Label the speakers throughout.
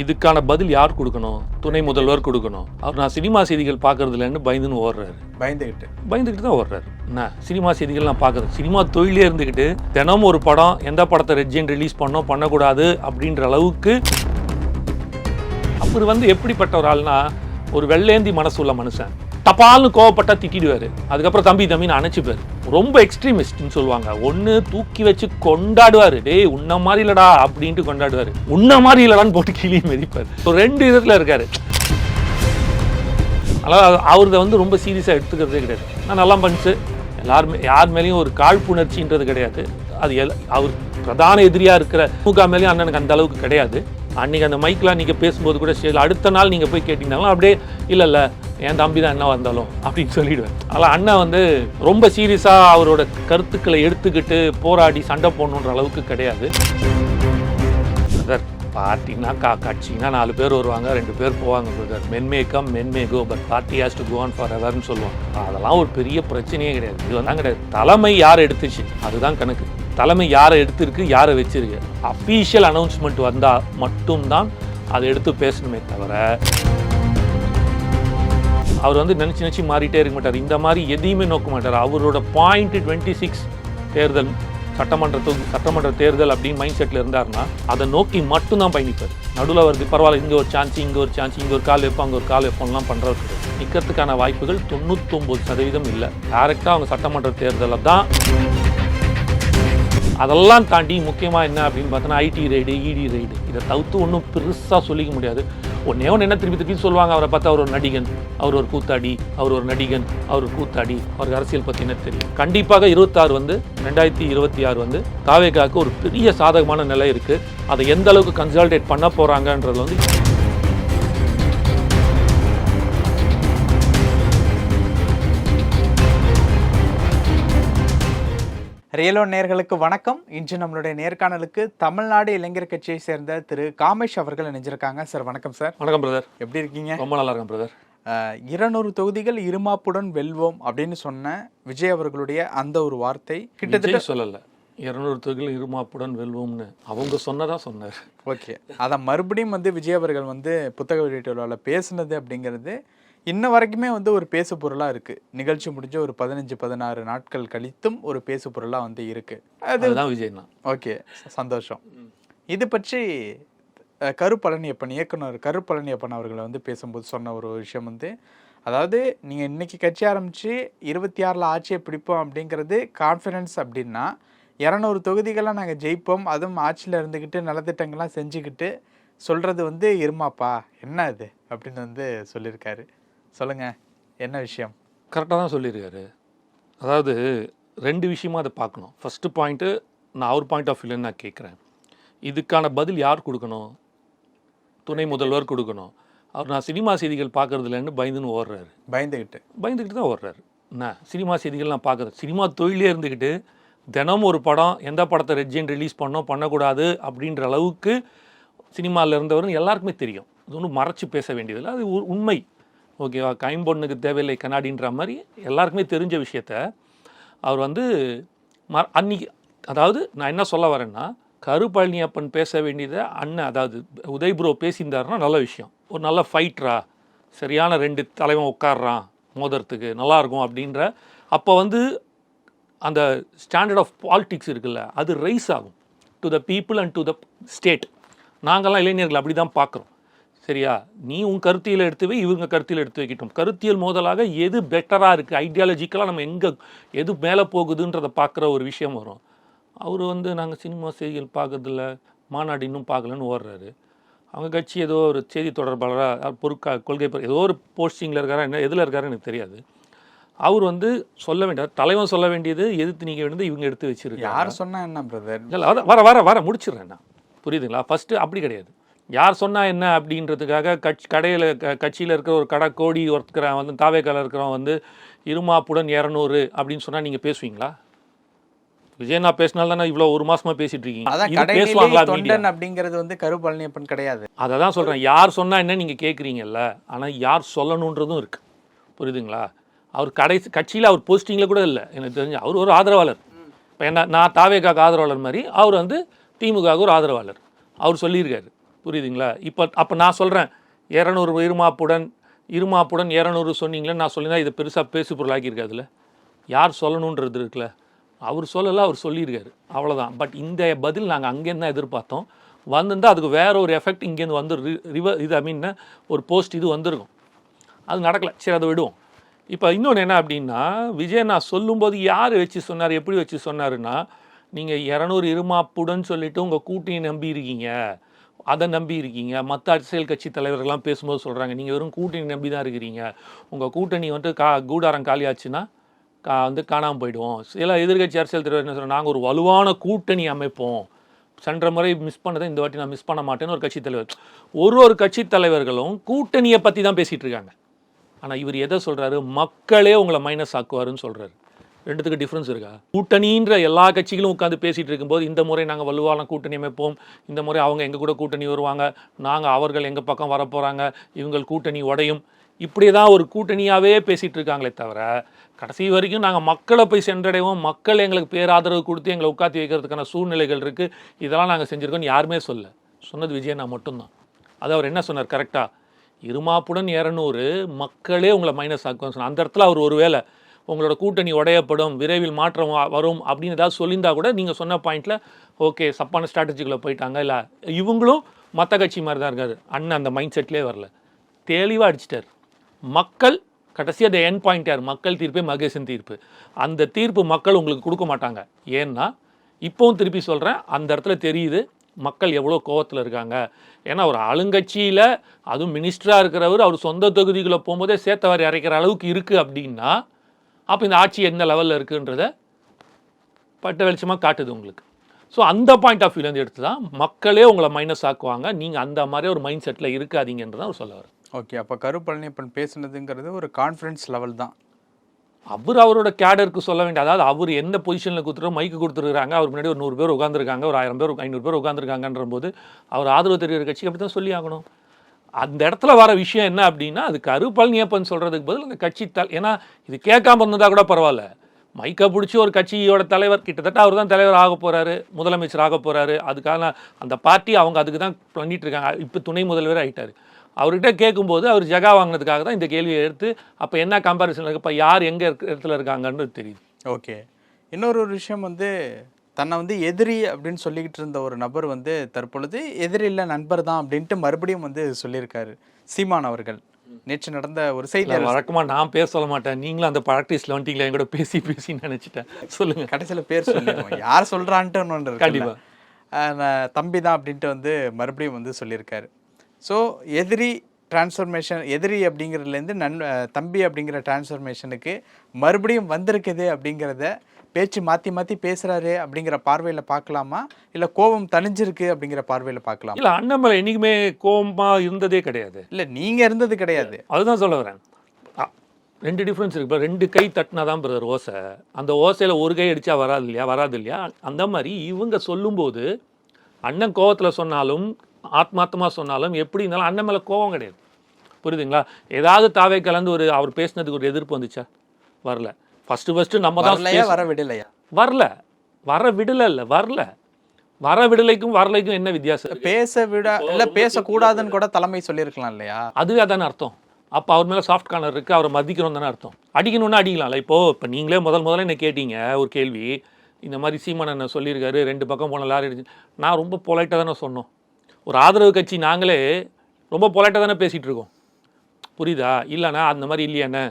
Speaker 1: இதுக்கான பதில் யார் கொடுக்கணும்? துணை முதல்வர் கொடுக்கணும். அவர் நான் சினிமா செய்திகள் பார்க்கறதுலன்னு பயந்துன்னு ஓடுறாரு.
Speaker 2: பயந்துகிட்டு.
Speaker 1: பயந்துக்கிட்டு தான் ஓடுறாரு. என்ன? சினிமா செய்திகள் நான் பார்க்குறது. சினிமா தொழிலே இருந்துக்கிட்டு தினமும் ஒரு படம் எந்த படத்தை ரெஜின் ரிலீஸ் பண்ணோம் பண்ணக்கூடாது அப்படின்ற அளவுக்கு அவர் வந்து எப்படிப்பட்ட ஒரு ஆள்னா ஒரு வெள்ளேந்தி மனசு உள்ள மனுஷன். டபால்னு கோவப்பட்டா திட்டிடுவார். அதுக்கப்புறம் தம்பி தம்பின்னு அணைச்சிப்பாரு. ரொம்ப எக்ஸ்ட்ரீமிஸ்ட்னு சொல்லுவாங்க. ஒன்று தூக்கி வச்சு கொண்டாடுவாரு. டேய் உன்ன மாதிரி இல்லடா அப்படின்ட்டு கொண்டாடுவாரு. உன்ன மாதிரி இல்லடான்னு போட்டு கிளி மிதிப்பாரு. ஸோ ரெண்டு விதத்தில் இருக்காரு. அதாவது அவரதை வந்து ரொம்ப சீரியஸாக எடுத்துக்கிறதே கிடையாது. நான் நல்லா பண்ணிச்சு. எல்லாருமே யார் மேலேயும் ஒரு காழ்ப்புணர்ச்சின்றது கிடையாது. அது எல் அவர் பிரதான எதிரியாக இருக்கிற திமுக மேலேயும் அண்ணனுக்கு அந்த அளவுக்கு கிடையாது. அன்றைக்கி அந்த மைக்கெலாம் நீங்கள் பேசும்போது கூட ஸ்டேஜில் அடுத்த நாள் நீங்கள் போய் கேட்டிங்கனாலும் அப்படியே இல்லை இல்லை என் தம்பி தான் என்ன வந்தாலும் அப்படின்னு சொல்லிடுவேன். அதனால் அண்ணா வந்து ரொம்ப சீரியஸாக அவரோட கருத்துக்களை எடுத்துக்கிட்டு போராடி சண்டை போடணுன்ற அளவுக்கு கிடையாது. பிரதர் பார்ட்டினா கா கட்சினா நாலு பேர் வருவாங்க ரெண்டு பேர் போவாங்க brother men may come men may go but party has to go on for எவர்னு சொல்லுவாங்க. அதெல்லாம் ஒரு பெரிய பிரச்சனையே கிடையாது. இது வந்து கிடையாது. தலைமை யார் எடுத்துச்சு? அதுதான் கணக்கு. தலைமை யாரை எடுத்திருக்கு யாரை வச்சிருக்கு? அஃபீஷியல் அனௌன்ஸ்மெண்ட் வந்தால் மட்டும்தான் அதை எடுத்து பேசணுமே தவிர அவர் வந்து நினச்சி நினச்சி மாறிட்டே இருக்க மாட்டார். இந்த மாதிரி எதையுமே நோக்க மாட்டார். அவரோட பாயிண்ட் டுவெண்ட்டி சிக்ஸ் தேர்தல் சட்டமன்ற தொகுதி சட்டமன்ற தேர்தல் அப்படின்னு மைண்ட் செட்டில் இருந்தாருன்னா அதை நோக்கி மட்டும்தான் பயணிப்பார். நடுவில் அவருக்கு பரவாயில்ல இங்கே ஒரு சான்ஸ் இங்கே ஒரு சான்ஸ் இங்கே ஒரு கால் வைப்போம் அங்கே ஒரு கால் வைப்போம்லாம் பண்ணுறது நிற்கிறதுக்கான வாய்ப்புகள் தொண்ணூத்தொம்பது சதவீதம் இல்லை. டேரெக்டாக அவங்க சட்டமன்ற தேர்தலில் தான் அதெல்லாம் தாண்டி முக்கியமாக என்ன அப்படின்னு பார்த்தோன்னா ஐடி ரைடு இடி ரைடு இதை தவிர்த்து ஒன்றும் பெருசாக சொல்லிக்க முடியாது. ஒன்றே ஒன்று என்ன திருப்பி திருப்பி சொல்லுவாங்க அவரை பார்த்தா அவர் ஒரு நடிகன் அவர் ஒரு கூத்தாடி அவர் ஒரு நடிகன் அவர் ஒரு கூத்தாடி அவருக்கு அரசியல் பற்றி என்ன தெரியும்? கண்டிப்பாக இருபத்தாறு வந்து ரெண்டாயிரத்தி இருபத்தி ஆறு வந்து தாவேகாவுக்கு ஒரு பெரிய சாதகமான நிலை இருக்குது அதை எந்த அளவுக்கு கன்சால்டேட் பண்ண போகிறாங்கன்றது வந்து
Speaker 2: ரியலோ நேர்களுக்கு வணக்கம். இன்று நம்மளுடைய நேர்காணலுக்கு தமிழ்நாடு இளைஞர் கட்சியை சேர்ந்த திரு காமேஷ் அவர்கள் இணைஞ்சிருக்காங்க. சார் வணக்கம் சார்.
Speaker 1: வணக்கம் பிரதர்
Speaker 2: எப்படி இருக்கீங்க?
Speaker 1: ரொம்ப நல்லா இருக்கேன் பிரதர்
Speaker 2: இருநூறு தொகுதிகள் இருமாப்புடன் வெல்வோம் அப்படின்னு சொன்ன விஜய் அவர்களுடைய அந்த ஒரு வார்த்தை கிட்டத்தட்ட
Speaker 1: சொல்லலை. இருநூறு தொகையில் இருமாப்புடன் வெல்வோம்னு அவங்க சொன்னதா சொன்னார்.
Speaker 2: ஓகே. அதை மறுபடியும் வந்து விஜய் அவர்கள் வந்து புத்தக வெளியீட்டு விழாவில் பேசுனது அப்படிங்கிறது இன்ன வரைக்குமே வந்து ஒரு பேசு பொருளாக இருக்குது நிகழ்ச்சி முடிஞ்ச ஒரு பதினஞ்சு பதினாறு நாட்கள் கழித்தும் ஒரு பேசு பொருளாக வந்து இருக்குது அது
Speaker 1: அதுதான் விஜய்னா.
Speaker 2: ஓகே சந்தோஷம். இது பற்றி அஹ், கரு பழனியப்பன் இயக்குனர் கரு பழனியப்பன் அவர்கள் வந்து பேசும்போது சொன்ன ஒரு விஷயம் வந்து அதாவது நீங்கள் இன்னைக்கு கட்சி ஆரம்பித்து இருபத்தி ஆறில் ஆட்சியை பிடிப்போம் அப்படிங்கிறது கான்ஃபிடன்ஸ் அப்படின்னா இரநூறு தொகுதிகளாக நாங்கள் ஜெயிப்போம் அதுவும் ஆட்சியில் இருந்துக்கிட்டு நலத்திட்டங்கள்லாம் செஞ்சுக்கிட்டு சொல்கிறது வந்து இருமாப்பா என்ன இது அப்படின்னு வந்து சொல்லியிருக்காரு. சொல்லுங்கள் என்ன விஷயம்?
Speaker 1: கரெக்டாக தான் சொல்லியிருக்காரு. அதாவது ரெண்டு விஷயமா அதை பார்க்கணும். ஃபஸ்ட்டு பாயிண்ட்டு நான் அவர் பாயிண்ட் ஆஃப் வியூலேருந்து நான் கேட்குறேன். இதுக்கான பதில் யார் கொடுக்கணும்? துணை முதல்வர் கொடுக்கணும். அவர் நான் சினிமா செய்திகள் பார்க்கறதுலன்னு பயந்துன்னு ஓடுறாரு.
Speaker 2: பயந்துக்கிட்டு
Speaker 1: பயந்துக்கிட்டு தான் ஓடுறாரு. என்ன? சினிமா செய்திகள் நான் பார்க்குறேன் சினிமா தொழிலே இருந்துக்கிட்டு தினமும் ஒரு படம் எந்த படத்தை ரெஜின் ரிலீஸ் பண்ணோம் பண்ணக்கூடாது அப்படின்ற அளவுக்கு சினிமாவில் இருந்தவர்னு எல்லாருக்குமே தெரியும். அது ஒன்றும் மறைச்சு பேச வேண்டியதில்லை. அது உண்மை. ஓகேவா கைம்பொண்ணுக்கு தேவையில்லை கண்ணாடின்ற மாதிரி எல்லாருக்குமே தெரிஞ்ச விஷயத்த அவர் வந்து ம அன்னைக்கு அதாவது நான் என்ன சொல்ல வரேன்னா கருப்பழனியப்பன் பேச வேண்டியதை அண்ணன் அதாவது உதய் ப்ரோ பேசியிருந்தாருன்னா நல்ல விஷயம். ஒரு நல்ல ஃபைட்ரா சரியான ரெண்டு தலைவன் உட்காடுறான் மோதுறதுக்கு நல்லா இருக்கும் அப்படின்ற அப்போ வந்து அந்த ஸ்டாண்டர்ட் ஆஃப் பாலிட்டிக்ஸ் இருக்குல்ல அது ரைஸ் ஆகும் to the people and to the state நாங்கள்லாம் இளைஞர்கள் அப்படி தான் பார்க்குறோம் சரியா? நீ உன் கருத்தியல் எடுத்து வை இவங்க கருத்தியல் எடுத்து வைக்கட்டும். கருத்தியல் மோதலாக எது பெட்டராக இருக்குது ஐடியாலஜிக்கலாக நம்ம எங்கே எது மேலே போகுதுன்றதை பார்க்குற ஒரு விஷயம் வரும். அவர் வந்து நாங்கள் சினிமா செய்திகள் பார்க்கறதில்ல மாநாடு இன்னும் பார்க்கலன்னு ஓடுறாரு. அவங்க கட்சி ஏதோ ஒரு செய்தி தொடர்பாளராக பொருட்கா கொள்கை ஏதோ ஒரு போஸ்டிங்கில் இருக்காரா என்ன எதில் இருக்காரு எனக்கு தெரியாது. அவர் வந்து சொல்ல வேண்டிய தலைவன் சொல்ல வேண்டியது எதிர்த்து நீங்க வேண்டியது இவங்க எடுத்து வச்சிருக்காங்க.
Speaker 2: யார் சொன்னா என்ன பிரதர்
Speaker 1: இல்லை வர வர வர வர முடிச்சிடுறேன் நான். புரியுதுங்களா? ஃபஸ்ட்டு அப்படி கிடையாது. யார் சொன்னா என்ன அப்படின்றதுக்காக கட்சி கடையில் கட்சியில் இருக்கிற ஒரு கடை கோடி ஒருத்தக்கிறவன் வந்து தாவேக்கால இருக்கிறவன் வந்து இருமாப்புடன் இரநூறு அப்படின்னு சொன்னா நீங்க பேசுவீங்களா? விஜய் நான் பேசினால தானே இவ்வளோ ஒரு மாசமா பேசிட்டு இருக்கீங்க. பேசுவாங்களா?
Speaker 2: தொண்டன் அப்படிங்கிறது வந்து கரு பழனியப்பன் கிடையாது.
Speaker 1: அதை தான் சொல்கிறேன் யார் சொன்னா என்ன நீங்கள் கேட்குறீங்கல்ல ஆனால் யார் சொல்லணுன்றதும் இருக்கு. புரியுதுங்களா? அவர் கடை கட்சியில் அவர் போஸ்டிங்கில் கூட இல்லை. எனக்கு தெரிஞ்சு அவர் ஒரு ஆதரவாளர். இப்போ என்ன நான் தாவேக்காக்கு ஆதரவாளர் மாதிரி அவர் வந்து திமுகவுக்கு ஒரு ஆதரவாளர். அவர் சொல்லியிருக்காரு. புரியுதுங்களா? இப்போ அப்போ நான் சொல்கிறேன் இரநூறு இருமாப்புடன் இருமாப்புடன் இரநூறு சொன்னீங்களே நான் சொல்லினா இதை பெருசாக பேசு பொருளாக்கியிருக்காதுல்ல யார் சொல்லணுன்றது இருக்குல்ல? அவர் சொல்லலை அவர் சொல்லியிருக்காரு. அவ்வளோதான் பட் இந்த பதில் நாங்கள் அங்கேருந்து தான் எதிர்பார்த்தோம். வந்திருந்தால் அதுக்கு வேற ஒரு எஃபெக்ட் இங்கேருந்து வந்து ரிவ இது ஐ மீன் ஒரு போஸ்ட் இது வந்திருக்கும். அது நடக்கல. சரி அதை விடுவோம். இப்போ இன்னொன்று என்ன அப்படின்னா விஜய் நான் சொல்லும்போது யார் வச்சு சொன்னார் எப்படி வச்சு சொன்னாருன்னா நீங்கள் இரநூறு இருமாப்புடன் சொல்லிட்டு உங்கள் கூட்டியை நம்பி இருக்கீங்க அதை நம்பி இருக்கீங்க. மற்ற அரசியல் கட்சி தலைவர்கள்லாம் பேசும்போது சொல்கிறாங்க நீங்கள் வெறும் கூட்டணி நம்பி தான் இருக்கிறீங்க. உங்கள் கூட்டணி வந்துட்டு கா கூடாரம் காலியாச்சுன்னா கா வந்து காணாமல் போயிடுவோம். சில எதிர்க்கட்சி அரசியல் தலைவர் என்ன சொல்கிறாங்க நாங்கள் ஒரு வலுவான கூட்டணி அமைப்போம். சென்ற முறை மிஸ் பண்ணதை இந்த வாட்டி நான் மிஸ் பண்ண மாட்டேன்னு ஒரு கட்சி தலைவர். ஒரு ஒரு கட்சி தலைவர்களும் கூட்டணியை பற்றி தான் பேசிகிட்டு இருக்காங்க. ஆனால் இவர் எதை சொல்கிறாரு மக்களே உங்களை மைனஸ் ஆக்குவாருன்னு சொல்கிறாரு ரெண்டுத்துக்கு டிஃப்ரென்ஸ் இருக்கா? கூட்டணின்ற எல்லா கட்சிகளும் உட்காந்து பேசிகிட்டு இருக்கும்போது இந்த முறை நாங்கள் வலுவான கூட்டணி அமைப்போம். இந்த முறை அவங்க எங்கள் கூட கூட்டணி வருவாங்க. நாங்கள் அவர்கள் எங்கள் பக்கம் வரப்போகிறாங்க இவங்கள் கூட்டணி உடையும். இப்படி தான் ஒரு கூட்டணியாகவே பேசிகிட்டு இருக்காங்களே தவிர கடைசி வரைக்கும் நாங்கள் மக்களை போய் சென்றடைவோம். மக்கள் எங்களுக்கு பேராதரவு கொடுத்து எங்களை உட்காத்தி வைக்கிறதுக்கான சூழ்நிலைகள் இருக்குது இதெல்லாம் நாங்கள் செஞ்சுருக்கோம்னு யாருமே சொல்ல. சொன்னது விஜய் மட்டும்தான். அது அவர் என்ன சொன்னார்? கரெக்டாக இருமாப்புடன் இரநூறு மக்களே உங்களை மைனஸ் ஆக்குவாங்க சொன்னார். அந்த இடத்துல அவர் ஒருவேளை உங்களோட கூட்டணி உடையப்படும் விரைவில் மாற்றம் வரும் அப்படின்னு ஏதாவது சொல்லியிருந்தா கூட நீங்கள் சொன்ன பாயிண்டில் ஓகே சப்பான ஸ்ட்ராட்டஜிக்குள்ளே போயிட்டாங்க. இல்லை இவங்களும் மற்ற கட்சி மாதிரி தான் இருக்காரு. அண்ணன் அந்த மைண்ட் செட்லேயே வரல. தெளிவாக அடிச்சிட்டார். மக்கள் கடைசியாக அந்த என் பாயிண்ட் யார்? மக்கள் தீர்ப்பே மகேசன் தீர்ப்பு. அந்த தீர்ப்பு மக்கள் உங்களுக்கு கொடுக்க மாட்டாங்க. ஏன்னா இப்போவும் திருப்பி சொல்கிறேன் அந்த இடத்துல தெரியுது மக்கள் எவ்வளோ கோவத்தில் இருக்காங்க. ஏன்னா ஒரு ஆளுங்கட்சியில் அதுவும் மினிஸ்டராக இருக்கிறவர் அவர் சொந்த தொகுதிகளை போகும்போதே சேர்த்தவாரி அரைக்கிற அளவுக்கு இருக்குது அப்படின்னா அப்போ இந்த ஆட்சி எந்த லெவலில் இருக்குன்றத பட்ட வெளிச்சமாக காட்டுது உங்களுக்கு. ஸோ அந்த பாயிண்ட் ஆஃப் வியூலேருந்து எடுத்து தான் மக்களே உங்களை மைனஸ் ஆக்குவாங்க. நீங்கள் அந்த மாதிரி ஒரு மைண்ட் செட்டில் இருக்காதீங்கன்றதான் அவர் சொல்ல வர்றார்.
Speaker 2: ஓகே அப்போ கரு பழனியப்பன் பேசுனதுங்கிறது ஒரு கான்ஃபிடன்ஸ் லெவல் தான்.
Speaker 1: அவர் அவரோட கேடருக்கு சொல்ல வேண்டிய அதாவது அவர் எந்த பொசிஷனில் கொடுத்துருக்கோம் மைக்கு கொடுத்துருக்காங்க அவர் முன்னாடி ஒரு நூறு பேர் உட்காந்துருக்காங்க ஒரு ஆயிரம் பேர் ஐநூறு பேர் உட்காந்துருக்காங்கன்ற போது அவர் ஆதரவு தெரிவிக்கிற கட்சிக்கு அப்படி தான் சொல்லி ஆகணும். அந்த இடத்துல வர விஷயம் என்ன அப்படின்னா அது கரு பழனியப்பன் சொல்கிறதுக்கு பதில் அந்த கட்சி தல் ஏன்னா இது கேட்காம இருந்தால் கூட பரவாயில்ல. மைக்கை பிடிச்சி ஒரு கட்சியோட தலைவர் கிட்டத்தட்ட அவர் தான் தலைவர் ஆக போகிறாரு முதலமைச்சர் ஆக போகிறாரு அதுக்கான அந்த பார்ட்டி அவங்க அதுக்கு தான் பண்ணிட்டு இருக்காங்க. இப்போ துணை முதல்வர் ஆகிட்டார் அவர்கிட்ட கேட்கும்போது அவர் ஜகா வாங்கினதுக்காக தான் இந்த கேள்வியை எடுத்து அப்போ என்ன கம்பாரிசன் இருக்குது இப்போ யார் எங்கே இடத்துல இருக்காங்கன்னு தெரியுது.
Speaker 2: ஓகே. இன்னொரு ஒரு விஷயம் வந்து தன்னை வந்து எதிரி அப்படின்னு சொல்லிக்கிட்டு இருந்த ஒரு நபர் வந்து தற்பொழுது எதிரி இல்லை நண்பர் தான் அப்படின்ட்டு மறுபடியும் வந்து சொல்லியிருக்காரு. சீமான் அவர்கள். நேற்று நடந்த ஒரு செய்தி
Speaker 1: வழக்கமா நான் பேச சொல்ல மாட்டேன். நீங்களும் அந்த பழக்டிஸ்ல வந்துட்டீங்களா? என் கூட பேசி பேசி நினைச்சிட்டேன். சொல்லுங்க.
Speaker 2: கடைசியில பேர் சொல்லிடுவோம். யார் சொல்றான்ட்டு ஒன்று
Speaker 1: கண்டிப்பா.
Speaker 2: தம்பி தான் அப்படின்ட்டு வந்து மறுபடியும் வந்து சொல்லியிருக்காரு. ஸோ எதிரி டிரான்ஸ்ஃபர்மேஷன் எதிரி அப்படிங்கிறதுலேருந்து நன் தம்பி அப்படிங்கிற டிரான்ஸ்ஃபர்மேஷனுக்கு மறுபடியும் வந்திருக்குது அப்படிங்கிறத பேச்சு மாற்றி மாற்றி பேசுகிறாரு அப்படிங்கிற பார்வையில் பார்க்கலாமா? இல்லை கோபம் தணிஞ்சிருக்கு அப்படிங்கிற பார்வையில் பார்க்கலாமா?
Speaker 1: இல்ல அண்ணன் மேல என்னைக்குமே கோபமா இருந்ததே கிடையாது.
Speaker 2: இல்லை நீங்கள் இருந்தது கிடையாது.
Speaker 1: அதுதான் சொல்ல வரேன். ரெண்டு டிஃப்ரென்ஸ் இருக்கு. இப்போ ரெண்டு கை தட்டினா தான் பிரதர் ஓசை. அந்த ஓசையில் ஒரு கை அடிச்சா வராது இல்லையா? வராது இல்லையா? அந்த மாதிரி இவங்க சொல்லும்போது அண்ணன் கோவத்தில் சொன்னாலும் ஆத்மார்த்தமாக சொன்னாலும் எப்படி இருந்தாலும் அண்ணன் மேலே கோவம் கிடையாது. புரியுதுங்களா? ஏதாவது தாவே கலந்து ஒரு அவர் பேசினதுக்கு ஒரு எதிர்ப்பு வந்துச்சா? வரல. ஃபஸ்ட்டு ஃபஸ்ட்டு நம்ம தான்
Speaker 2: வர விடலையா
Speaker 1: வரல. வர விடல இல்ல வரல. வர விடலைக்கும் வரலைக்கும் என்ன வித்தியாசம்?
Speaker 2: பேச விட இல்லை பேசக்கூடாதுன்னு கூட தலைமை சொல்லியிருக்கலாம் இல்லையா?
Speaker 1: அதுவே அதானே அர்த்தம். அப்போ அவர் மேலே சாஃப்ட் கார்னர் இருக்குது அவரை மதிக்கணும் தானே அர்த்தம். அடிக்கணும்னா அடிக்கலாம்ல. இப்போ இப்போ நீங்களே முதல் முதல்ல என்ன கேட்டீங்க ஒரு கேள்வி. இந்த மாதிரி சீமான் என்ன சொல்லியிருக்காரு ரெண்டு பக்கம் போன லாரி நான் ரொம்ப பொலைட்டாக தானே சொன்னோம். ஒரு ஆதரவு கட்சி நாங்களே ரொம்ப பொலைட்டாக தானே பேசிகிட்டு இருக்கோம். புரியுதா? இல்லைண்ணா அந்த மாதிரி இல்லையாண்ணே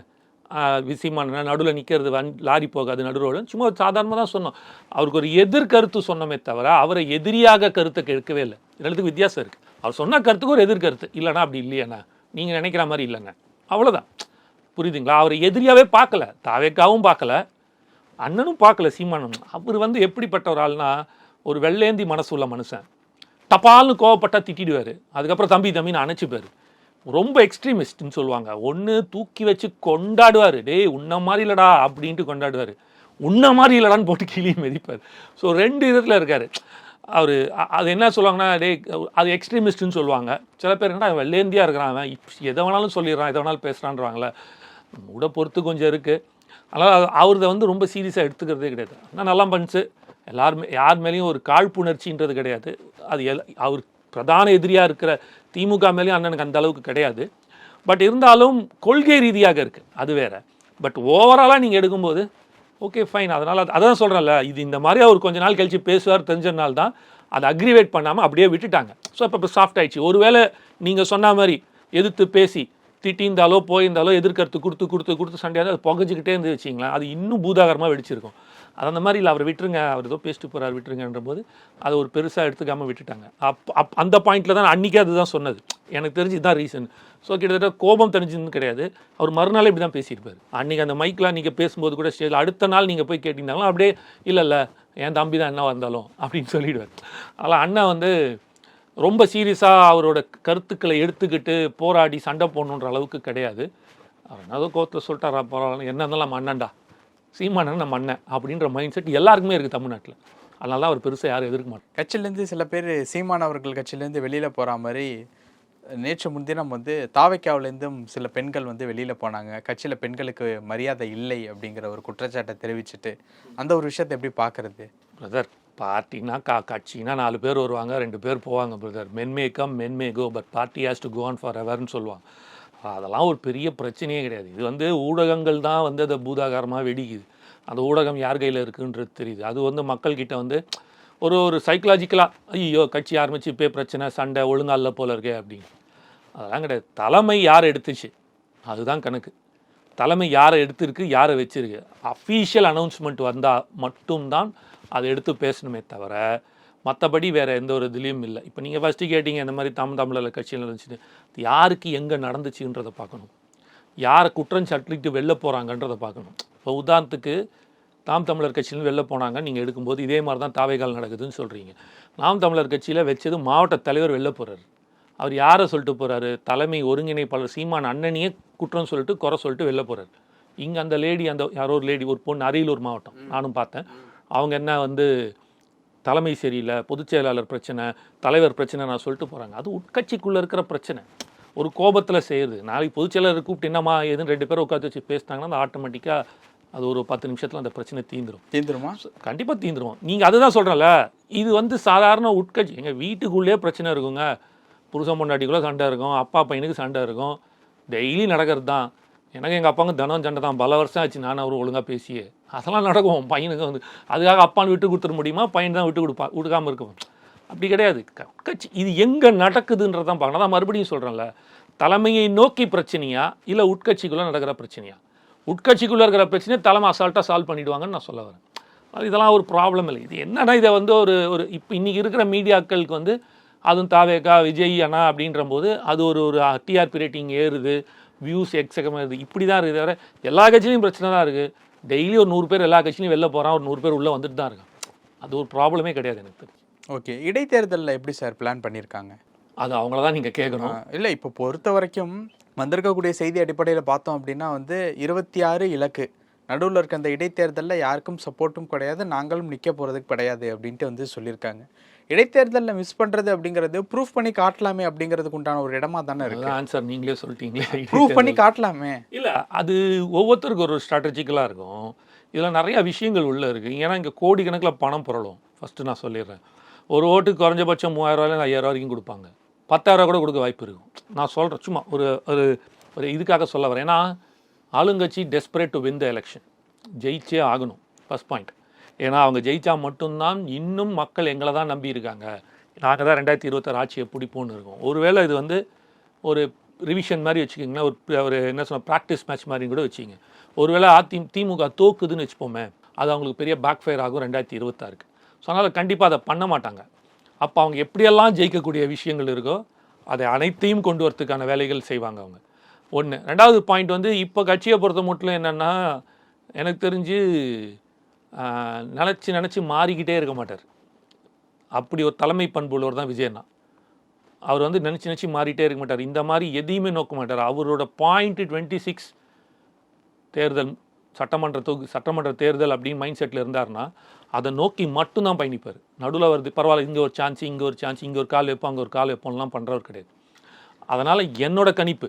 Speaker 1: விசீமான நடுவில் நிற்கிறது வன் லாரி போகாது நடுரோடு சும்மா சாதாரணமாக தான் சொன்னோம். அவருக்கு ஒரு எதிர்கருத்து சொன்னோமே தவிர அவரை எதிரியாக கருத்தை கேட்கவே இல்லை. ரெண்டுத்துக்கு வித்தியாசம் இருக்குது அவர் சொன்ன கருத்துக்கு ஒரு எதிர்கருத்து இல்லைனா அப்படி இல்லையாண்ணா. நீங்கள் நினைக்கிற மாதிரி இல்லைங்க. அவ்வளோதான் புரியுதுங்களா? அவரை எதிரியாகவே பார்க்கல. தாவேக்காவும் பார்க்கல. அண்ணனும் பார்க்கல சீமானும். அவர் வந்து எப்படிப்பட்ட ஒரு ஆள்னா ஒரு வெள்ளேந்தி மனசு உள்ள மனுஷன். டபால்னு கோவப்பட்டால் திட்டிடுவார். அதுக்கப்புறம் தம்பி தம்பின்னு அணைச்சிப்பார். ரொம்ப எக்ஸ்ட்ரீமிஸ்ட்னு சொல்லுவாங்க. ஒன்று தூக்கி வச்சு கொண்டாடுவார். டேய் உன்ன மாதிரி இல்லடா அப்படின்ட்டு கொண்டாடுவார். உன்ன மாதிரி இல்லடான்னு போட்டு கிளியும் மிதிப்பார். ஸோ ரெண்டு விதத்தில் இருக்கார். அவர் அது என்ன சொல்லுவாங்கன்னா டே அது எக்ஸ்ட்ரீமிஸ்ட்னு சொல்லுவாங்க. சில பேர் என்ன வெள்ளேந்தியாக இருக்கிறான் அவன். எதை வேணாலும் சொல்லிடுறான் எதை வேணாலும் பேசுகிறான்றாங்களே உட பொறுத்து கொஞ்சம் இருக்குது அதனால் அவரதை வந்து ரொம்ப சீரியஸாக எடுத்துக்கிறதே கிடையாது. ஆனால் நல்லா பண்ணுச்சு. எல்லாருமே யார் மேலேயும் ஒரு காழ்ப்புணர்ச்சின்றது கிடையாது. அது எல் அவர் பிரதான எதிரியாக இருக்கிற திமுக மேலேயும் அண்ணனுக்கு அந்த அளவுக்கு கிடையாது. பட் இருந்தாலும் கொள்கை ரீதியாக இருக்குது அது வேற. பட் ஓவராலாக நீங்கள் எடுக்கும்போது ஓகே ஃபைன் அதனால் அது அதான் சொல்கிறேன்ல இது இந்த மாதிரி அவர் கொஞ்ச நாள் கழிச்சு பேசுவார் தெரிஞ்சனால தான். அதை அக்ரிவேட் பண்ணாமல் அப்படியே விட்டுட்டாங்க. ஸோ இப்போ இப்போ சாஃப்ட் ஆயிடுச்சு. ஒருவேளை நீங்கள் சொன்ன மாதிரி எதிர்த்து பேசி திட்டியிருந்தாலோ போயிருந்தாலோ எதிர்க்கருத்து கொடுத்து கொடுத்து கொடுத்து சண்டையாக அது புகஞ்சிக்கிட்டே இருந்து வச்சிங்களேன் அது இன்னும் பூதாகரமாக வெடிச்சிருக்கும். அது அந்த மாதிரி இல்லை அவர் விட்டுருங்க அவர் ஏதோ பேசிட்டு போகிறார் விட்டுருங்கன்ற போது அதை ஒரு பெருசாக எடுத்துக்காமல் விட்டுட்டாங்க. அப் அப் அந்த பாயிண்டில் தான் அன்றைக்கே அதுதான் சொன்னது. எனக்கு தெரிஞ்சு இதுதான் ரீசன் ஸோ கிட்டத்தட்ட கோபம் தெரிஞ்சதுன்னு கிடையாது. அவர் மறுநாள் இப்படி தான் பேசியிருப்பார். அன்றைக்கி அந்த மைக்கில் நீங்கள் பேசும்போது கூட ஸ்டேஜில் அடுத்த நாள் நீங்கள் போய் கேட்டிருந்தாலும் அப்படியே இல்லை இல்லை என் தம்பி தான் என்ன வந்தாலும் அப்படின்னு சொல்லிடுவார். அதனால் அண்ணா வந்து ரொம்ப சீரியஸாக அவரோட கருத்துக்களை எடுத்துக்கிட்டு போராடி சண்டை போடணுன்ற அளவுக்கு கிடையாது. அவர் என்னதோ கோத்தில் சொல்லிட்டாரா பரவாயில்ல என்ன இருந்தாலும் நம்ம அண்ணன்டா. சீமானன் நம்ம அண்ணன் அப்படின்ற மைண்ட் செட் எல்லாருக்குமே இருக்குது தமிழ்நாட்டில். அதனால தான் அவர் பெருசாக யாரும் எதிர்க்க மாட்டார்
Speaker 2: கட்சியிலேருந்து சில பேர் சீமான் அவர்கள் கட்சியிலேருந்து வெளியில் போகிற மாதிரி நேற்று முன்தினம் வந்து தாவைக்காவிலேருந்தும் சில பெண்கள் வந்து வெளியில் போனாங்க. கட்சியில் பெண்களுக்கு மரியாதை இல்லை அப்படிங்கிற ஒரு குற்றச்சாட்டை தெரிவிச்சிட்டு அந்த ஒரு விஷயத்தை எப்படி பார்க்கறது?
Speaker 1: பிரதர் பார்ட்டினா கா கட்சினா நாலு பேர் வருவாங்க ரெண்டு பேர் போவாங்க brother men may come men may go but party has to go on for எவர்னு சொல்லுவாங்க. அதெல்லாம் ஒரு பெரிய பிரச்சனையே கிடையாது. இது வந்து ஊடகங்கள் தான் வந்து அதை பூதாகாரமாக வெடிக்குது. அந்த ஊடகம் யார் கையில் இருக்குன்றது தெரியுது. அது வந்து மக்கள்கிட்ட வந்து ஒரு ஒரு சைக்கலாஜிக்கலாக ஐயோ கட்சி ஆரம்பிச்சு இப்போ பிரச்சனை சண்டை ஒழுங்கால்ல போல இருக்கே அப்படின்னு. அதெல்லாம் கிடையாது. தலைமை யார் எடுத்துச்சு? அதுதான் கணக்கு. தலைமை யாரை எடுத்திருக்கு யாரை வச்சிருக்கு? அஃபீஷியல் அனௌன்ஸ்மெண்ட் வந்தால் மட்டும்தான் அதை எடுத்து பேசணுமே தவிர மற்றபடி வேறு எந்த ஒரு இதுலேயும் இல்லை. இப்போ நீங்கள் ஃபஸ்ட்டு கேட்டிங்க இந்த மாதிரி தாம் தமிழில் கட்சியில் இருந்துச்சுன்னு. யாருக்கு எங்கே நடந்துச்சுன்றதை பார்க்கணும். யாரை குற்றம் சட்டிட்டு வெளில போகிறாங்கன்றதை பார்க்கணும். இப்போ உதாரணத்துக்கு நாம் தமிழர் கட்சியிலேருந்து வெளில போனாங்க நீங்கள் எடுக்கும்போது இதே மாதிரி தான் தாவைகால் நடக்குதுன்னு சொல்கிறீங்க நாம் தமிழர் கட்சியில் வச்சது மாவட்ட தலைவர் வெளில போகிறார் அவர் யாரை சொல்லிட்டு போகிறாரு தலைமை ஒருங்கிணைப்பாளர் சீமான் அண்ணனையே குற்றம் சொல்லிட்டு குறை சொல்லிட்டு வெளில போகிறார் இங்கே அந்த லேடி அந்த யாரோ ஒரு லேடி ஒரு பொண்ணு அரியலூர் மாவட்டம் நானும் பார்த்தேன். அவங்க என்ன வந்து தலைமை சரியில்லை பொதுச் செயலாளர் பிரச்சனை தலைவர் பிரச்சனை நான் சொல்லிட்டு போகிறாங்க அது உட்கட்சிக்குள்ளே இருக்கிற பிரச்சனை. ஒரு கோபத்தில் செய்யுது. நாளைக்கு பொதுச் செயலாளர் கூப்பிட்டு என்னம்மா ஏதுன்னு ரெண்டு பேரும் உட்காந்து வச்சு பேசினாங்கன்னா அது ஆட்டோமேட்டிக்காக அது ஒரு பத்து நிமிஷத்தில் அந்த பிரச்சனை தீந்துரும்.
Speaker 2: தீந்துருமா?
Speaker 1: கண்டிப்பாக தீந்துரும். நீங்கள் அதுதான் சொல்கிறேன்ல இது வந்து சாதாரண உட்கட்சி. எங்கள் வீட்டுக்குள்ளேயே பிரச்சனை இருக்குங்க. புருஷன் பொண்டாட்டிக்குள்ளே சண்டை இருக்கும். அப்பா பையனுக்கு சண்டை இருக்கும். டெய்லி நடக்கிறது தான் எனக்கு எங்கள் அப்பாவுக்கு தினம் சண்டை தான். பல வருஷம் ஆச்சு நான் அவரும் ஒழுங்காக பேசியே. அதெல்லாம் நடக்கும். பையனுக்கு வந்து அதுக்காக அப்பான்னு விட்டு கொடுத்துட முடியுமா? பையன் தான் விட்டு கொடுப்பா கொடுக்காமல் இருக்கும். அப்படி கிடையாது. கட்சி இது எங்கே நடக்குதுன்றதான் பார்க்கணும் அதான் மறுபடியும் சொல்கிறேன்ல தலைமையை நோக்கி பிரச்சனையா? இல்லை உட்கட்சிக்குள்ளே நடக்கிற பிரச்சனையா? உட்கட்சிக்குள்ளே இருக்கிற பிரச்சனையை தலைமை அசால்ட்டாக சால்வ் பண்ணிடுவாங்கன்னு நான் சொல்ல வரேன். அது இதெல்லாம் ஒரு ப்ராப்ளம் இல்லை. இது என்னன்னா இதை வந்து ஒரு ஒரு இப்போ இன்றைக்கி இருக்கிற மீடியாக்களுக்கு வந்து அதுவும் தாவேக்கா விஜய் அண்ணா அப்படின்ற போது அது ஒரு ஒரு டிஆர்பி ரேட்டிங் ஏறுது. வியூஸ் எக்ஸகமாக இருக்குது. இப்படி தான் இருக்குது தவிர எல்லா கட்சியிலையும் பிரச்சனை தான் இருக்குது. டெய்லி ஒரு நூறு பேர் எல்லா கட்சியிலையும் வெளில போகிறான் ஒரு நூறு பேர் உள்ளே வந்துட்டு தான் இருக்கான். அது ஒரு ப்ராப்ளமே கிடையாது எனக்கு தெரிஞ்சு.
Speaker 2: ஓகே இடைத்தேர்தலில் எப்படி சார் பிளான் பண்ணியிருக்காங்க?
Speaker 1: அது அவங்கள தான் நீங்கள் கேட்கணும்
Speaker 2: இல்லை இப்போ பொறுத்த வரைக்கும் வந்திருக்கக்கூடிய செய்தி அடிப்படையில் பார்த்தோம் அப்படின்னா வந்து இருபத்தி ஆறு இலக்கு. நடுவில் இருக்க அந்த இடைத்தேர்தலில் யாருக்கும் சப்போர்ட்டும் கிடையாது நாங்களும் நிற்க போகிறதுக்கு கிடையாது அப்படின்ட்டு வந்து சொல்லியிருக்காங்க. இடைத்தேர்தலில் மிஸ் பண்ணுறது அப்படிங்கிறது ப்ரூஃப் பண்ணி காட்டலாமே அப்படிங்கிறதுக்கு உண்டான ஒரு இடமா தானே இருக்கு.
Speaker 1: ஆன்சர் நீங்களே சொல்லிட்டீங்களே.
Speaker 2: ப்ரூஃப் பண்ணி காட்டலாமே.
Speaker 1: இல்லை அது ஒவ்வொருத்தருக்கும் ஒரு ஸ்ட்ராட்டஜிக்கலாக இருக்கும். இதில் நிறையா விஷயங்கள் உள்ளே இருக்குது ஏன்னா இங்கே கோடிக்கணக்கில் பணம் புரளும். ஃபஸ்ட்டு நான் சொல்லிடுறேன். ஒரு ஓட்டுக்கு குறைஞ்சபட்சம் மூவாயிரரூவாயில ஐயாயிரம் வரைக்கும் கொடுப்பாங்க. பத்தாயிரம் கூட கொடுக்க வாய்ப்பு இருக்கும். நான் சொல்கிறேன் சும்மா ஒரு ஒரு ஒரு இதுக்காக சொல்ல வரேன். ஏன்னா ஆளுங்கட்சி desperate to win the election ஜெயிச்சே ஆகணும். ஃபர்ஸ்ட் பாயிண்ட் ஏன்னா அவங்க ஜெயித்தா மட்டும்தான் இன்னும் மக்கள் எங்களை தான் நம்பி இருக்காங்க. நாங்கள் தான் ரெண்டாயிரத்தி இருபத்தாறு ஆட்சியை பிடிப்போன்னு இருக்கோம். ஒருவேளை இது வந்து ஒரு ரிவிஷன் மாதிரி வச்சுக்கிங்கன்னா ஒரு ஒரு என்ன சொல்ல ப்ராக்டிஸ் மேட்ச் மாதிரி கூட வச்சுங்க ஒருவேளை அதி திமுக தோக்குதுன்னு வச்சுப்போமே அது அவங்களுக்கு பெரிய பேக் ஃபயர் ஆகும் ரெண்டாயிரத்தி இருபத்தாறுக்கு. ஸோ அதனால் கண்டிப்பாக அதை பண்ண மாட்டாங்க. அப்போ அவங்க எப்படியெல்லாம் ஜெயிக்கக்கூடிய விஷயங்கள் இருக்கோ அதை அனைத்தையும் கொண்டு வரதுக்கான வேலைகள் செய்வாங்க அவங்க. ஒன்று ரெண்டாவது பாயிண்ட் வந்து இப்போ கட்சியை பொறுத்த மட்டும் என்னென்னா எனக்கு தெரிஞ்சு நினச்சி நினச்சி மாறிக்கிட்டே இருக்க மாட்டார். அப்படி ஒரு தலைமை பண்புள்ளவர் தான் விஜயண்ணா அவர் வந்து நினச்சி நினச்சி மாறிட்டே இருக்க மாட்டார். இந்த மாதிரி எதையுமே நோக்க மாட்டார். அவரோட பாயிண்ட் டுவெண்ட்டி சிக்ஸ் தேர்தல் சட்டமன்ற தொகு சட்டமன்ற தேர்தல் அப்படின்னு மைண்ட் செட்டில் இருந்தாருன்னா அதை நோக்கி மட்டும்தான் பயணிப்பார். நடுவில் வருது பரவாயில்ல இங்கே ஒரு சான்ஸ் இங்கே ஒரு சான்ஸ் இங்கே ஒரு கால் வைப்போம் அங்கே ஒரு கால் வைப்போம்லாம் பண்ணுறவர் கிடையாது. அதனால் என்னோட கணிப்பு.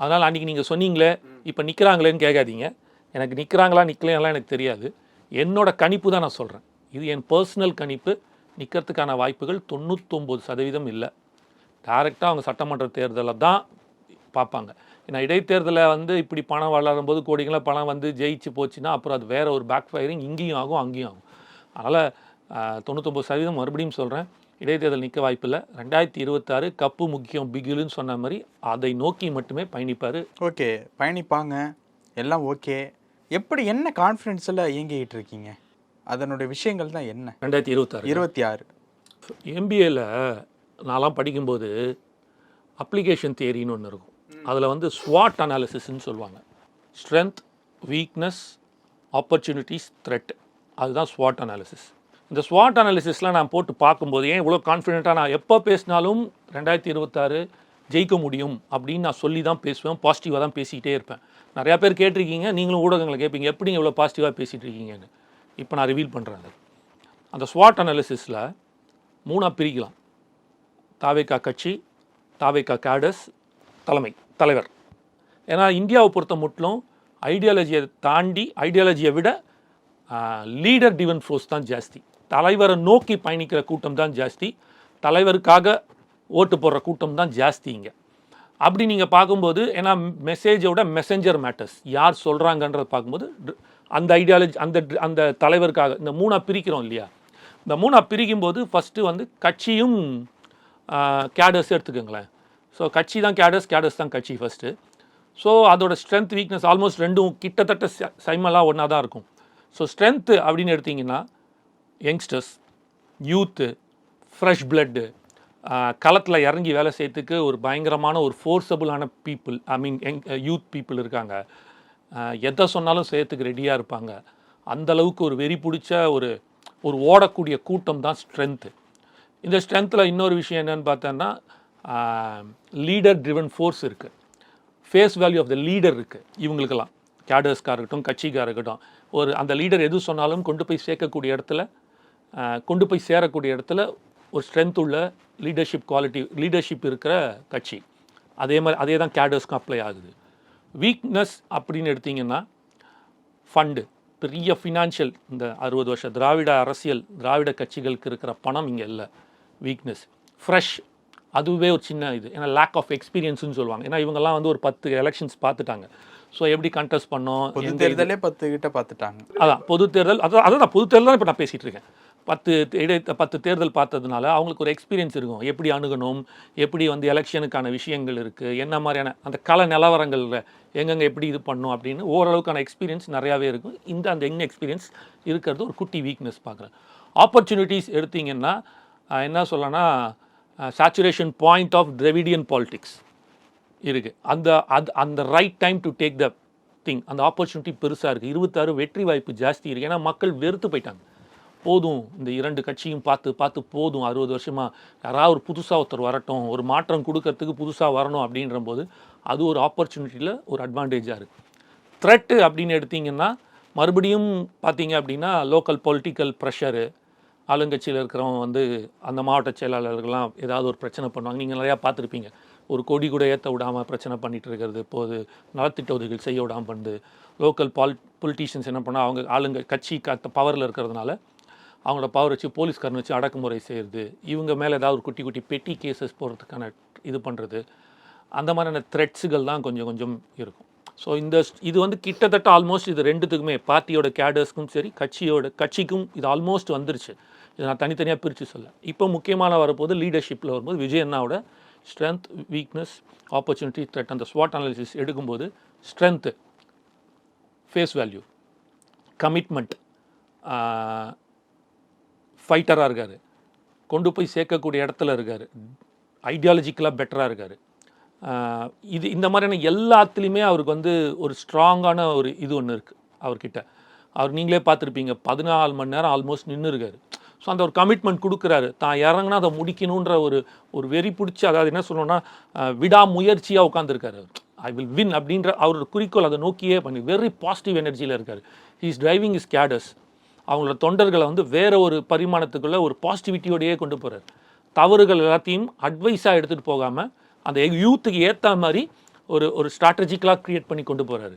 Speaker 1: அதனால் அன்றைக்கி நீங்கள் சொன்னீங்களே இப்போ நிற்கிறாங்களேன்னு கேட்காதீங்க. எனக்கு நிற்கிறாங்களா நிற்கலையெல்லாம் எனக்கு தெரியாது. என்னோட கணிப்பு தான் நான் சொல்கிறேன் இது என் பர்சனல் கணிப்பு. நிற்கிறதுக்கான வாய்ப்புகள் தொண்ணூத்தொம்பது சதவீதம் இல்லை. டைரெக்டாக அவங்க சட்டமன்ற தேர்தலை தான் பார்ப்பாங்க. ஏன்னா இடைத்தேர்தலில் வந்து இப்படி பணம் வளரும் போது கோடிகளை பணம் வந்து ஜெயிச்சு போச்சுன்னா அப்புறம் அது வேற ஒரு பேக் ஃபயரிங் இங்கேயும் ஆகும் அங்கேயும் ஆகும். அதனால் தொண்ணூத்தொம்பது சதவீதம் மறுபடியும் சொல்கிறேன் இடைத்தேர்தல் நிற்க வாய்ப்பில்லை ரெண்டாயிரத்தி இருபத்தாறு கப்பு முக்கியம் பிகிலுன்னு சொன்ன மாதிரி அதை நோக்கி மட்டுமே பயணிப்பார்.
Speaker 2: ஓகே பயணிப்பாங்க. எல்லாம் ஓகே. எப்படி என்ன கான்ஃபிடென்ஸில் இயங்கிக்கிட்டு இருக்கீங்க அதனுடைய விஷயங்கள் தான் என்ன?
Speaker 1: ரெண்டாயிரத்தி இருபத்தாறு
Speaker 2: இருபத்தி ஆறு.
Speaker 1: எம்பிஏல நான்லாம் படிக்கும்போது அப்ளிகேஷன் தியரின்னு ஒன்று இருக்கும். அதில் வந்து ஸ்வாட் அனாலிசிஸ்ன்னு சொல்லுவாங்க. ஸ்ட்ரென்த் வீக்னஸ் ஆப்பர்ச்சுனிட்டிஸ் த்ரெட் அதுதான் ஸ்வாட் அனாலிசிஸ் இந்த ஸ்வாட் அனாலிசிஸ்லாம் நான் போட்டு பார்க்கும்போது ஏன் இவ்வளோ கான்ஃபிடென்ட்டாக நான் எப்போ பேசினாலும் ரெண்டாயிரத்தி இருபத்தாறு ஜெயிக்க முடியும் அப்படின்னு நான் சொல்லி தான் பேசுவேன் பாசிட்டிவாக தான் பேசிக்கிட்டே இருப்பேன். நிறையா பேர் கேட்டிருக்கீங்க நீங்களும் ஊடகங்களை கேட்பீங்க எப்படி இவ்வளோ பாசிட்டிவாக பேசிகிட்டு இருக்கீங்கன்னு இப்போ நான் ரிவீல் பண்ணுறேன் அந்த ஸ்வாட் அனாலிசிஸில் மூணாக பிரிக்கலாம். தாவேக்கா கட்சி தாவேக்கா கேடஸ் தலைமை தலைவர். ஏன்னா இந்தியாவை பொறுத்த முட்டிலும் ஐடியாலஜியை தாண்டி ஐடியாலஜியை விட லீடர் டிவன் ஃபோர்ஸ் தான் ஜாஸ்தி. தலைவரை நோக்கி பயணிக்கிற கூட்டம் தான் ஜாஸ்தி. தலைவருக்காக ஓட்டு போடுற கூட்டம் தான் ஜாஸ்தி இங்கே. அப்படி நீங்கள் பார்க்கும்போது ஏன்னா மெசேஜோட மெசஞ்சர் மேட்டர்ஸ் யார் சொல்கிறாங்கன்றத பார்க்கும்போது அந்த ஐடியாலஜி அந்த அந்த தலைவருக்காக இந்த மூணாக பிரிக்கிறோம் இல்லையா? இந்த மூணாக பிரிக்கும்போது ஃபஸ்ட்டு வந்து கட்சியும் கேடர்ஸ் எடுத்துக்கோங்களேன். ஸோ கட்சி தான் கேடர்ஸ் கேடர்ஸ் தான் கட்சி ஃபஸ்ட்டு ஸோ அதோட ஸ்ட்ரென்த் வீக்னஸ் ஆல்மோஸ்ட் ரெண்டும் கிட்டத்தட்ட ச- சைமலாக ஒன்றா தான் இருக்கும். ஸோ ஸ்ட்ரென்த்து அப்படின்னு எடுத்தீங்கன்னா யங்ஸ்டர்ஸ் யூத்து ஃப்ரெஷ் பிளட்டு களத்தில் இறங்கி வேலை செய்யறதுக்கு ஒரு பயங்கரமான ஒரு ஃபோர்ஸபுளான பீப்புள் ஐ மீன் எங் யூத் பீப்புள் இருக்காங்க. எதை சொன்னாலும் செய்யறதுக்கு ரெடியாக இருப்பாங்க. அந்த அளவுக்கு ஒரு வெறி பிடிச்ச ஒரு ஒரு ஓடக்கூடிய கூட்டம் தான் ஸ்ட்ரென்த்து இந்த ஸ்ட்ரென்த்தில் இன்னொரு விஷயம் என்னன்னு பார்த்தோன்னா லீடர் ட்ரிவன் ஃபோர்ஸ் இருக்குது face value of the leader இருக்குது இவங்களுக்கெல்லாம். கேடர்ஸ்க்காக இருக்கட்டும் கட்சிக்காக இருக்கட்டும். ஒரு அந்த லீடர் எது சொன்னாலும் கொண்டு போய் சேர்க்கக்கூடிய இடத்துல கொண்டு போய் சேரக்கூடிய இடத்துல ஒரு ஸ்ட்ரென்த் உள்ள லீடர்ஷிப் குவாலிட்டி லீடர்ஷிப் இருக்கிற கட்சி. அதே மாதிரி அதே தான் கேடர்ஸ்க்கும் அப்ளை ஆகுது. வீக்னஸ் அப்படின்னு எடுத்தீங்கன்னா ஃபண்டு பெரிய ஃபினான்ஷியல் இந்த அறுபது வருஷம் திராவிட அரசியல் திராவிட கட்சிகளுக்கு இருக்கிற பணம் இங்கே இல்லை. வீக்னஸ் ஃப்ரெஷ் அதுவே ஒரு சின்ன இது. ஏன்னா லேக் ஆஃப் எக்ஸ்பீரியன்ஸ்னு சொல்லுவாங்க. ஏன்னா இவங்கெல்லாம் வந்து ஒரு பத்து எலெக்ஷன்ஸ் பார்த்துட்டாங்க. ஸோ எப்படி கண்டெஸ்ட் பண்ணோம்?
Speaker 2: பொது தேர்தலே பத்து கிட்ட பார்த்துட்டாங்க.
Speaker 1: அதான் பொது தேர்தல் அதான் அதான் பொது தேர்தல் தான் இப்போ நான் பேசிகிட்டு இருக்கேன். பத்து இடை பத்து தேர்தல் பார்த்ததுனால அவங்களுக்கு ஒரு எக்ஸ்பீரியன்ஸ் இருக்கும். எப்படி அணுகணும் எப்படி வந்து எலெக்ஷனுக்கான விஷயங்கள் இருக்குது என்ன மாதிரியான அந்த கல நிலவரங்களில் எங்கெங்கே எப்படி இது பண்ணும் அப்படின்னு ஓரளவுக்கான எக்ஸ்பீரியன்ஸ் நிறையாவே இருக்கும். இந்த அந்த எங்க எக்ஸ்பீரியன்ஸ் இருக்கிறது ஒரு குட்டி வீக்னஸ் பார்க்குறேன். ஆப்பர்ச்சுனிட்டிஸ் எடுத்திங்கன்னா என்ன சொல்லனா saturation point of Dravidian politics இருக்குது அந்த அது அந்த right time to take the thing அந்த ஆப்பர்ச்சுனிட்டி பெருசாக இருக்குது இருபத்தாறு வெற்றி வாய்ப்பு ஜாஸ்தி இருக்குது ஏன்னா மக்கள் வெறுத்து போயிட்டாங்க. போதும். இந்த இரண்டு கட்சியும் பார்த்து பார்த்து போதும். அறுபது வருஷமாக யாராவது ஒரு புதுசாக ஒருத்தர் வரட்டும் ஒரு மாற்றம் கொடுக்கறதுக்கு புதுசாக வரணும் அப்படின்ற போது அது ஒரு ஆப்பர்ச்சுனிட்டியில் ஒரு அட்வான்டேஜாக இருக்குது த்ரெட்டு அப்படின்னு எடுத்தீங்கன்னா மறுபடியும் பார்த்தீங்க அப்படின்னா லோக்கல் பொலிட்டிக்கல் ப்ரெஷரு ஆளுங்கட்சியில் இருக்கிறவங்க வந்து அந்த மாவட்ட செயலாளர்கள்லாம் ஏதாவது ஒரு பிரச்சனை பண்ணுவாங்க. நீங்கள் நிறையா பார்த்துருப்பீங்க. ஒரு கொடி கூட ஏற்ற விடாமல் பிரச்சனை பண்ணிட்டு இருக்கிறது இப்போது நலத்திட்ட உதவிகள் செய்ய விடாமல் பண்ணுது லோக்கல் பால் பொலிட்டீஷியன்ஸ் என்ன பண்ணால் அவங்க ஆளுங்க கட்சி கத்த பவரில் இருக்கிறதுனால அவங்களோட பவர் வச்சு போலீஸ்காரன் வச்சு அடக்குமுறை செய்கிறது இவங்க மேலே ஏதாவது ஒரு குட்டி குட்டி பெட்டி கேசஸ் போகிறதுக்கான இது பண்ணுறது அந்த மாதிரியான த்ரெட்ஸுகள் தான் கொஞ்சம் கொஞ்சம் இருக்கும். ஸோ இந்த இது வந்து கிட்டத்தட்ட ஆல்மோஸ்ட் இது ரெண்டுத்துக்குமே பார்ட்டியோட கேடர்ஸ்க்கும் சரி கட்சியோட கட்சிக்கும் இது ஆல்மோஸ்ட் வந்துருச்சு. இதை நான் தனித்தனியாக பிரித்து சொல்ல இப்போ முக்கியமான வரப்போது லீடர்ஷிப்பில் வரும்போது விஜய் அண்ணாவோட ஸ்ட்ரென்த் வீக்னஸ் ஆப்பர்ச்சுனிட்டி த்ரெட் அந்த ஸ்வாட் அனாலிசிஸ் எடுக்கும்போது ஸ்ட்ரென்த்து ஃபேஸ் வேல்யூ கமிட்மெண்ட் ஃபைட்டராக இருக்கார். கொண்டு போய் சேர்க்கக்கூடிய இடத்துல இருக்கார். ஐடியாலஜிக்கலாக பெட்டராக இருக்கார். இது இந்த மாதிரியான எல்லாத்துலேயுமே அவருக்கு வந்து ஒரு ஸ்ட்ராங்கான ஒரு இது ஒன்று இருக்குது அவர்கிட்ட. அவர் நீங்களே பார்த்துருப்பீங்க பதினாலு மணி நேரம் ஆல்மோஸ்ட் நின்று இருக்காரு. ஸோ அந்த ஒரு கமிட்மெண்ட் கொடுக்குறாரு. தான் இறங்குனா அதை முடிக்கணுன்ற ஒரு ஒரு வெறி பிடிச்சி அதாவது என்ன சொல்லணும்னா விடாமுயற்சியாக உட்காந்துருக்காரு ஐ வில் வின் அப்படின்ற அவரோட குறிக்கோள் அதை நோக்கியே பண்ணி வெரி பாசிட்டிவ் எனர்ஜியில் இருக்கார். He is driving is cadres அவங்களோட தொண்டர்களை வந்து வேற ஒரு பரிமாணத்துக்குள்ள ஒரு பாசிட்டிவிட்டியோடையே கொண்டு போகிறார் தவறுகள் எல்லாத்தையும் அட்வைஸாக எடுத்துகிட்டு போகாமல் அந்த யூத்துக்கு ஏற்ற மாதிரி ஒரு ஒரு ஸ்ட்ராட்டஜிக்கலாக க்ரியேட் பண்ணி கொண்டு போகிறாரு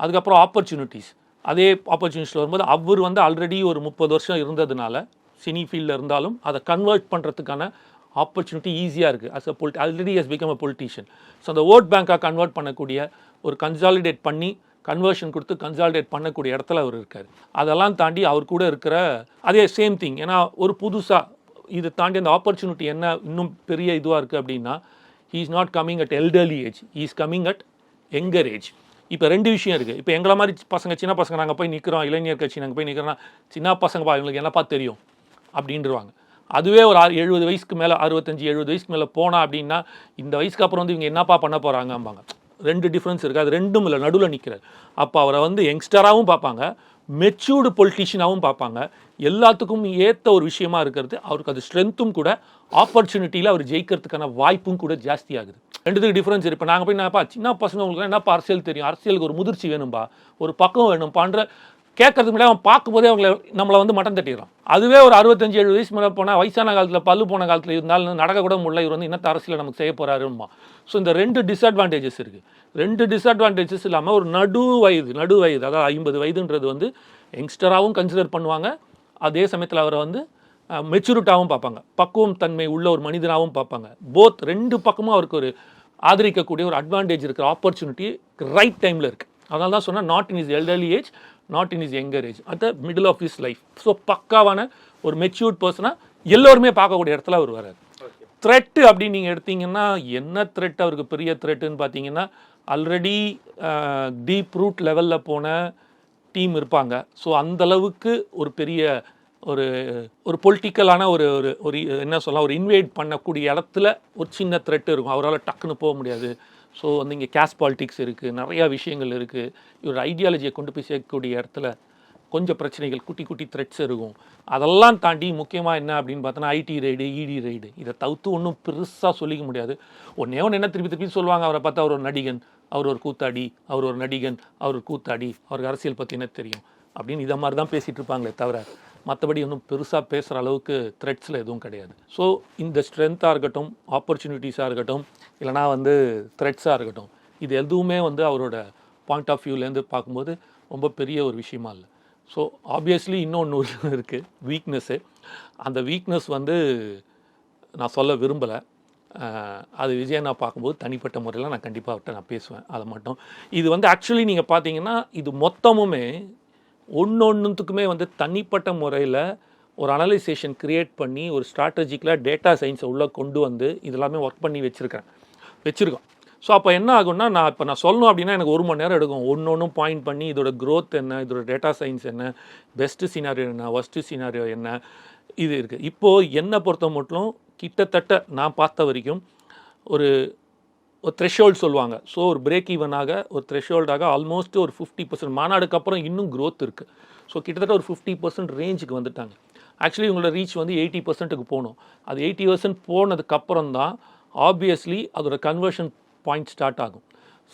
Speaker 1: அதுக்கப்புறம் ஆப்பர்ச்சுனிட்டிஸ் அதே ஆப்பர்ச்சுனிட்டிஸில் வரும்போது அவர் வந்து ஆல்ரெடி ஒரு முப்பது வருஷம் இருந்ததுனால சினி ஃபீல்டில் இருந்தாலும் அதை கன்வெர்ட் பண்ணுறதுக்கான ஆப்பர்ச்சுனிட்டி ஈஸியாக இருக்குது as a polity already has become a politician so அந்த ஓட் பேங்காக கன்வெர்ட் பண்ணக்கூடிய ஒரு கன்சாலிடேட் பண்ணி கன்வர்ஷன் கொடுத்து கன்சால்டேட் பண்ணக்கூடிய இடத்துல அவர் இருக்கார். அதெல்லாம் தாண்டி அவர் கூட இருக்கிற அதே சேம் திங் ஏன்னா ஒரு புதுசாக இதை தாண்டி அந்த ஆப்பர்ச்சுனிட்டி என்ன இன்னும் பெரிய இதுவாக இருக்குது அப்படின்னா he is not coming at elderly age he is coming at younger age இப்போ ரெண்டு விஷயம் இருக்குது இப்போ எங்களை மாதிரி பசங்க சின்ன பசங்க நாங்கள் போய் நிற்கிறோம் இளைஞர் கட்சி நாங்கள் போய் நிற்கிறோம்னா சின்ன பசங்கப்பா இவங்களுக்கு என்னப்பா தெரியும்? அப்படின்றவாங்க. அதுவே ஒரு ஆறு எழுபது வயசுக்கு மேலே அறுபத்தஞ்சி எழுபது வயசுக்கு மேலே போனால் அப்படின்னா இந்த வயசுக்கு அப்புறம் வந்து இவங்க என்னப்பா பண்ண போகிறாங்கம்பாங்க ரெண்டு டிஃப்ரென்ஸ் இருக்குது அது ரெண்டும் இல்லை நடுவில் நிற்கிறார் அப்போ அவரை வந்து யங்ஸ்டராகவும் பார்ப்பாங்க மெச்சூர்டு பொலிட்டிஷியனாகவும் பார்ப்பாங்க. எல்லாத்துக்கும் ஏற்ற ஒரு விஷயமா இருக்கிறது அவருக்கு அது ஸ்ட்ரென்த்தும் கூட ஆப்பர்ச்சுனிட்டியில் அவர் ஜெயிக்கிறதுக்கான வாய்ப்பும் கூட ஜாஸ்தியாகுது. ரெண்டுத்துக்கு டிஃப்ரென்ஸ் இப்போ நாங்கள் போய் நான் சின்ன பசங்க உங்களுக்கு என்னப்பா அரசியல் தெரியும். அரசியலுக்கு ஒரு முதிர்ச்சி வேணும்பா ஒரு பக்கம் வேணும்பான்ற கேட்கறதுக்கு முன்னாடி அவன் பார்க்கும்போதே அவங்கள நம்மளை வந்து மட்டம் தட்டிடுறான். அதுவே ஒரு அறுபத்தஞ்சு எழுபது வயசு மேலே போனால் வயசான காலத்தில் பல்லு போன காலத்தில் இருந்தாலும் நடக்க கூட முடியல இவர் வந்து இன்னத்த அரசியல் நமக்கு செய்ய போகிறாருமா ஸோ இந்த ரெண்டு டிஸ்அட்வான்டேஜஸ் இருக்குது ரெண்டு டிஸ்அட்வான்டேஜஸ் இல்லாமல் ஒரு நடு வயது நடு வயது அதாவது ஐம்பது வயதுன்றது வந்து யங்ஸ்டராகவும் கன்சிடர் பண்ணுவாங்க. அதே சமயத்தில் அவரை வந்து மெச்சூரிட்டாகவும் பார்ப்பாங்க. பக்குவம் தன்மை உள்ள ஒரு மனிதனாகவும் பார்ப்பாங்க. போத் ரெண்டு பக்கமும் அவருக்கு ஒரு ஆதரிக்கக்கூடிய ஒரு அட்வான்டேஜ் இருக்கிற ஆப்பர்ச்சுனிட்டி ரைட் டைமில் இருக்குது அதனால தான் சொன்னால் not in is elderly age not in is younger age at the middle of is life so பக்காவான ஒரு மெச்சூர்ட் பர்சனாக எல்லோருமே பார்க்கக்கூடிய இடத்துல அவர் வராது த்ரெட்டு அப்படின்னு நீங்கள் எடுத்தீங்கன்னா என்ன த்ரெட் அவருக்கு பெரிய த்ரெட்டுன்னு பார்த்தீங்கன்னா ஆல்ரெடி டீப் ரூட் லெவலில் போன டீம் இருப்பாங்க. ஸோ அந்தளவுக்கு ஒரு பெரிய ஒரு ஒரு பொலிட்டிக்கலான ஒரு ஒரு ஒரு என்ன சொல்லலாம் ஒரு இன்வைட் பண்ணக்கூடிய இடத்துல ஒரு சின்ன த்ரெட் இருக்கும். அவரால் டக்குன்னு போக முடியாது. ஸோ வந்து இங்கே கேஸ் பாலிட்டிக்ஸ் இருக்குது நிறையா விஷயங்கள் இருக்குது இவர் ஐடியாலஜியை கொண்டு போய் சேர்க்கக்கூடிய இடத்துல கொஞ்சம் பிரச்சனைகள் குட்டி குட்டி த்ரெட்ஸ் இருக்கும். அதெல்லாம் தாண்டி முக்கியமாக என்ன அப்படின்னு பார்த்தோன்னா ஐடி ரைடு இடி ரைடு இதை தவிர்த்து ஒன்றும் பெருசாக சொல்லிக்க முடியாது. ஒன்றே ஒன்று என்ன திருப்பி திருப்பி சொல்லுவாங்க அவரை பார்த்தா அவர் ஒரு நடிகன் அவர் ஒரு கூத்தாடி அவர் ஒரு நடிகன் அவர் ஒரு கூத்தாடி அவருக்கு அரசியல் பற்றி என்ன தெரியும்? அப்படின்னு இதை மாதிரி தான் பேசிகிட்டு இருப்பாங்களே தவிர மற்றபடி ஒன்றும் பெருசாக பேசுகிற அளவுக்கு த்ரெட்ஸில் எதுவும் கிடையாது. ஸோ இந்த ஸ்ட்ரென்த்தாக இருக்கட்டும் ஆப்பர்ச்சுனிட்டிஸாக இருக்கட்டும் இல்லைனா வந்து த்ரெட்ஸாக இருக்கட்டும் இது எதுவுமே வந்து அவரோட பாயிண்ட் ஆஃப் வியூலேருந்து பார்க்கும்போது ரொம்ப பெரிய ஒரு விஷயமா இல்லை. ஸோ ஆப்வியஸ்லி இன்னொன்று இருக்குது வீக்னஸ்ஸு அந்த வீக்னஸ் வந்து நான் சொல்ல விரும்பலை. அது விஜய் நான் பார்க்கும்போது தனிப்பட்ட முறையில் நான் கண்டிப்பாக அவர்கிட்ட நான் பேசுவேன். அதை மட்டும். இது வந்து ஆக்சுவலி நீங்கள் பார்த்தீங்கன்னா இது மொத்தமுமே ஒன்று ஒன்றுத்துக்குமே வந்து தனிப்பட்ட முறையில் ஒரு அனலைசேஷன் க்ரியேட் பண்ணி ஒரு ஸ்ட்ராட்டஜிக்கலாக டேட்டா சயின்ஸை உள்ளே கொண்டு வந்து இதெல்லாமே ஒர்க் பண்ணி வச்சுருக்கேன் வச்சுருக்கோம். ஸோ அப்போ என்ன ஆகும்னா நான் இப்போ நான் சொல்லணும் அப்படின்னா எனக்கு ஒரு மணி நேரம் எடுக்கும். ஒன்று ஒன்றும் பாயிண்ட் பண்ணி இதோட க்ரோத் என்ன இதோட டேட்டா சயின்ஸ் என்ன பெஸ்ட்டு சினாரியோ என்ன ஒஸ்ட்டு சினாரியோ என்ன இது இருக்குது இப்போது என்னை பொறுத்த மட்டும் கிட்டத்தட்ட நான் பார்த்த வரைக்கும் ஒரு ஒரு த்ரெஷோல்ட் சொல்லுவாங்க. ஸோ ஒரு பிரேக் ஈவனாக ஒரு த்ரெஷோல்டாக ஆல்மோஸ்ட் ஒரு ஃபிஃப்டி பர்சன்ட் மாநாடுக்கு அப்புறம் இன்னும் க்ரோத் இருக்குது ஸோ கிட்டத்தட்ட ஒரு ஃபிஃப்டி பர்சன்ட் ரேஞ்சுக்கு வந்துட்டாங்க. ஆக்சுவலி உங்களோட ரீச் வந்து எயிட்டி பர்சன்ட்டுக்கு போகணும் அது எயிட்டி பர்சன்ட் போனதுக்கப்புறம் தான் ஆப்வியஸ்லி அதோட கன்வர்ஷன் பாயிண்ட் ஸ்டார்ட் ஆகும்.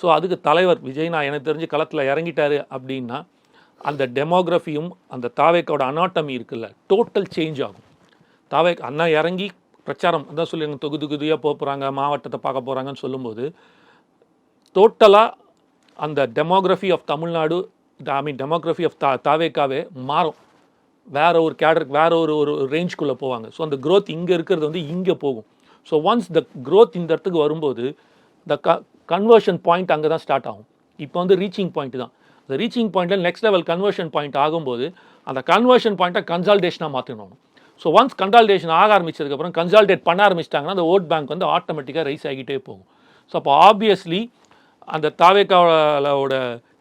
Speaker 1: ஸோ அதுக்கு தலைவர் விஜய் நான் எனக்கு தெரிஞ்சு களத்தில் இறங்கிட்டார் அப்படின்னா அந்த டெமோகிராஃபியும் அந்த தாவேக்கோட அனாட்டமி இருக்குல்ல டோட்டல் சேஞ்ச் ஆகும். தாவே அண்ணா இறங்கி பிரச்சாரம் அதான் சொல்லி தொகுதி தொகுதியாக போக போகிறாங்க மாவட்டத்தை பார்க்க போகிறாங்கன்னு சொல்லும்போது டோட்டலாக அந்த demography of Tamil Nadu I mean demography of தா தாவேக்காவே மாறும். வேற ஒரு கேடருக்கு வேற ஒரு ஒரு ரேஞ்சுக்குள்ளே போவாங்க. ஸோ அந்த க்ரோத் இங்கே இருக்கிறது வந்து இங்கே போகும். ஸோ ஒன்ஸ் த க்ரோத் இந்த இடத்துக்கு வரும்போது த க கன்வர்ஷன் பாயிண்ட் அங்கே தான் ஸ்டார்ட் ஆகும். இப்போ வந்து ரீச்சிங் பாயிண்ட் தான். அந்த ரீச்சிங் பாயிண்ட்டில் நெக்ஸ்ட் லெவல் கன்வர்ஷன் பாயிண்ட் ஆகும்போது அந்த கன்வர்ஷன் பாயிண்ட்டை கன்சால்டேஷனாக மாற்றணும் ஸோ ஒன்ஸ் கன்சால்டேஷன் ஆக ஆரம்பிச்சதுக்கப்புறம் கன்சால்டேட் பண்ண ஆரம்பிச்சிட்டாங்கன்னா அந்த ஓட் பேங்க் வந்து ஆட்டோமேட்டிக்காக ரைஸ் ஆகிட்டே போகும். ஸோ அப்போ ஆப்வியஸ்லி அந்த தாவேக்காவோட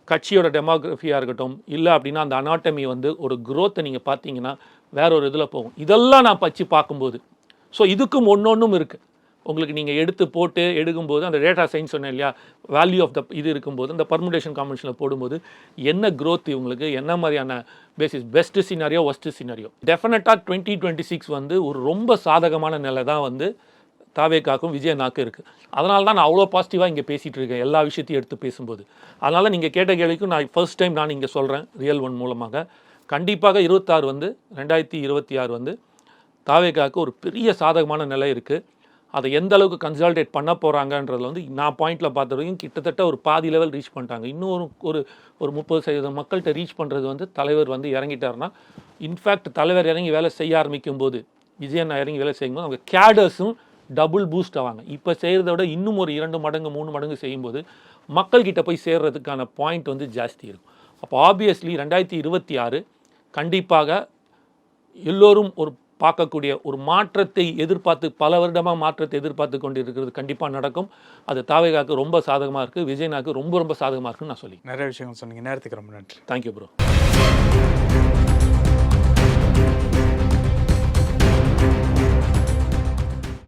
Speaker 1: கட்சியோட டெமோக்ரஃபியாக இருக்கட்டும் இல்லை அப்படின்னா அந்த அனாட்டமி வந்து ஒரு க்ரோத்தை நீங்கள் பார்த்தீங்கன்னா வேற ஒரு இதில் போகும். இதெல்லாம் நான் பச்சு பார்க்கும்போது. ஸோ இதுக்கும் ஒன்றொன்றும் இருக்குது உங்களுக்கு நீங்கள் எடுத்து போட்டு எடுக்கும்போது அந்த டேட்டா சயின்ஸ் சொன்னேன் இல்லையா வேல்யூ ஆஃப் த இது இருக்கும்போது அந்த பர்முடேஷன் காம்பினேஷனில் போடும்போது என்ன க்ரோத் இவங்களுக்கு என்ன மாதிரியான basis best scenario worst scenario டெஃபினட்டாக டுவெண்ட்டி டுவெண்ட்டி சிக்ஸ் வந்து ஒரு ரொம்ப சாதகமான நிலை தான் வந்து தாவேக்காக்கும் விஜயனாக்கும் இருக்குது அதனால தான் நான் அவ்வளோ பாசிட்டிவாக இங்கே பேசிகிட்டு இருக்கேன் எல்லா விஷயத்தையும் எடுத்து பேசும்போது. அதனால் நீங்கள் கேட்ட கேள்விக்கும் நான் ஃபர்ஸ்ட் டைம் நான் இங்கே சொல்கிறேன் ரியல் ஒன் மூலமாக. கண்டிப்பாக இருபத்தாறு வந்து ரெண்டாயிரத்தி இருபத்தி ஆறு வந்து தாவேக்காக்கு ஒரு பெரிய சாதகமான நிலை இருக்குது அதை எந்த அளவுக்கு கன்சால்டேட் பண்ண போகிறாங்கன்றதில் வந்து நான் பாயிண்டில் பார்த்த வரைக்கும் கிட்டத்தட்ட ஒரு பாதி லெவல் ரீச் பண்ணிட்டாங்க. இன்னும் ஒரு ஒரு ஒரு முப்பது சதவீதம் மக்கள்கிட்ட ரீச் பண்ணுறது வந்து தலைவர் வந்து இறங்கிட்டாருன்னா இன்ஃபேக்ட் தலைவர் இறங்கி வேலை செய்ய ஆரம்பிக்கும் போது விஜயண்ணா இறங்கி வேலை செய்யும்போது அவங்க கேடர்ஸும் டபுள் பூஸ்ட் ஆவாங்க. இப்போ செய்கிறத விட இன்னும் ஒரு இரண்டு மடங்கு மூணு மடங்கு செய்யும்போது மக்கள்கிட்ட போய் சேர்றதுக்கான பாயிண்ட் வந்து ஜாஸ்தி இருக்கும். அப்போ ஆப்வியஸ்லி ரெண்டாயிரத்தி இருபத்தி ஆறு கண்டிப்பாக எல்லோரும் ஒரு பார்க்கக்கூடிய ஒரு மாற்றத்தை எதிர்பார்த்து பல வருடமாக மாற்றத்தை எதிர்பார்த்து கொண்டு இருக்கிறது கண்டிப்பாக நடக்கும். அது தாவேகாக்கு ரொம்ப சாதகமாக இருக்குது விஜயனாக்கு ரொம்ப ரொம்ப சாதகமாக இருக்குன்னு நான் சொல்லி
Speaker 2: நிறைய விஷயங்கள் சொன்னீங்க. நேரத்துக்கு ரொம்ப நன்றி.
Speaker 1: Thank you bro